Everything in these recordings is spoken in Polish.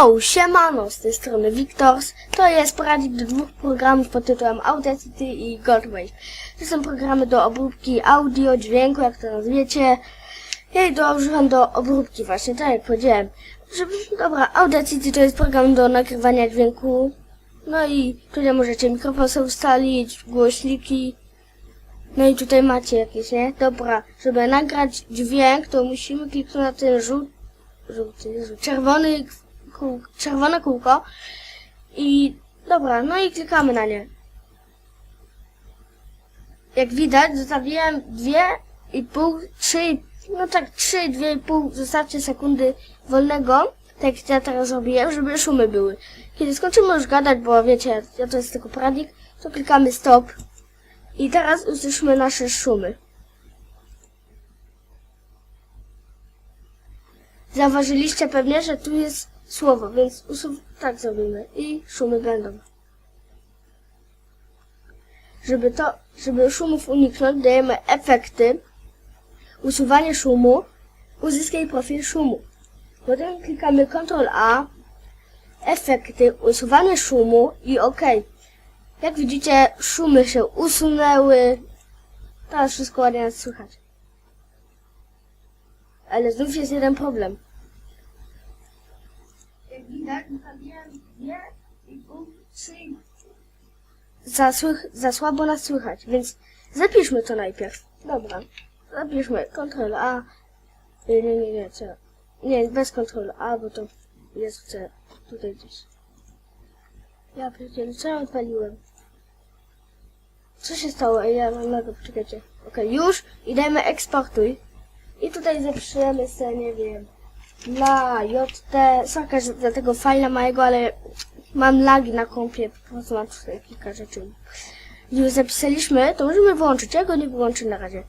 Yo, siemano, z tej strony Victors. To jest poradnik do dwóch programów pod tytułem Audacity i Goldwave. To są programy do obróbki audio, dźwięku, jak to nazwiecie. Ja je do, używam do obróbki właśnie, tak jak powiedziałem. Żeby, dobra, Audacity to jest program do nagrywania dźwięku. No i tutaj możecie mikrofon sobie ustalić, głośniki. No i tutaj macie jakieś, nie? Dobra, żeby nagrać dźwięk, to musimy kliknąć na ten żółty, żółty, czerwony, kół, czerwone kółko. I dobra, no i klikamy na nie. Jak widać, zostawiłem dwie i pół, trzy, no tak, trzy, dwie i pół, zostawcie sekundy wolnego, tak jak ja teraz zrobiłem, żeby szumy były. Kiedy skończymy już gadać, bo wiecie, ja to jest tylko poradnik, to klikamy stop. I teraz usłyszymy nasze szumy. Zauważyliście pewnie, że tu jest słowo, więc usuw... tak zrobimy. I szumy będą. Żeby to, żeby szumów uniknąć, dajemy efekty, usuwanie szumu, uzyskaj profil szumu. Potem klikamy Ctrl A, efekty, usuwanie szumu i OK. Jak widzicie, szumy się usunęły. Teraz wszystko ładnie nas słychać. Ale znów jest jeden problem. Jak widać, ustawiłem dwie i pół, trzy. Za, słych, za słabo nas słychać, więc zapiszmy to najpierw. Dobra, zapiszmy Ctrl A. Nie, nie, nie, co? Nie, bez Ctrl A, bo to jest C. Tutaj gdzieś. Ja pierdzielę, co ja odwaliłem? Co się stało? Ej, ja mam mega, poczekajcie. Okej, już i dajmy eksportuj. I tutaj zapiszemy sobie, nie wiem, dla JT, sorka że za tego fajla małego, ale mam lagi na kompie, po prostu mam tutaj kilka rzeczy. Już zapisaliśmy, to możemy wyłączyć, ja go nie wyłączę na razie.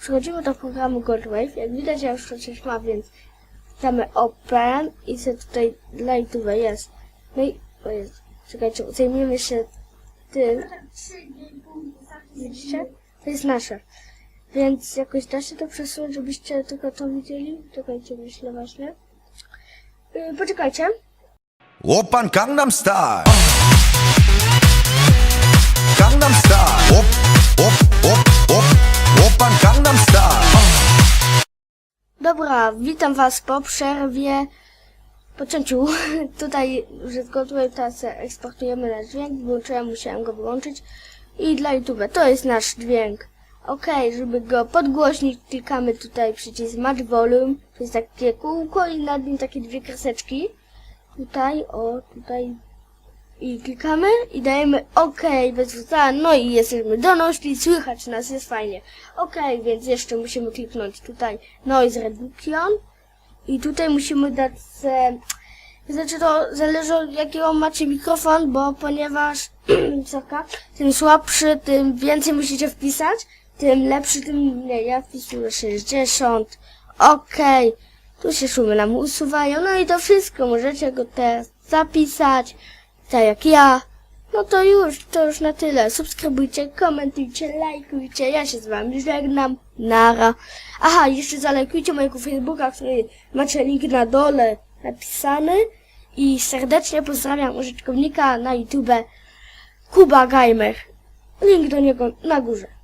Przechodzimy do programu Goldwave, jak widać ja już coś mam, więc damy Open i sobie tutaj dla jest. No i, o jest, czekajcie, zajmiemy się tym. Widzicie? To jest nasze. Więc jakoś da się to przesunąć, żebyście tylko to widzieli. Czekajcie, myślę właśnie. Yy, poczekajcie. Open Gangnam Style. Gangnam Style. Op, op, op, op. Open Gangnam Style. Dobra, witam was po przerwie. Po cięciu. Tutaj już zgotuję, teraz e, eksportujemy nasz dźwięk. Włączyłem, musiałem go wyłączyć. I dla YouTube to jest nasz dźwięk. Ok, żeby go podgłośnić, klikamy tutaj przycisk Match Volume. To jest takie kółko i nad nim takie dwie kreseczki. Tutaj, o, tutaj. I klikamy i dajemy OK bez. No i jesteśmy donośli, słychać nas, jest fajnie. OK, więc jeszcze musimy kliknąć tutaj Noise Reduction. I tutaj musimy dać se, znaczy to zależy od jakiego macie mikrofon, bo ponieważ sorka, tym słabszy, tym więcej musicie wpisać, tym lepszy, tym mniej. Ja wpisuję 60. Okej. Tu się szumy nam usuwają. No i to wszystko. Możecie go teraz zapisać. Tak jak ja. No to już, to już na tyle. Subskrybujcie, komentujcie, lajkujcie. Ja się z wami żegnam. Nara. Aha, jeszcze zalajkujcie mojego Facebooka, który macie link na dole napisany. I serdecznie pozdrawiam użytkownika na YouTube Kuba Gamer. Link do niego na górze.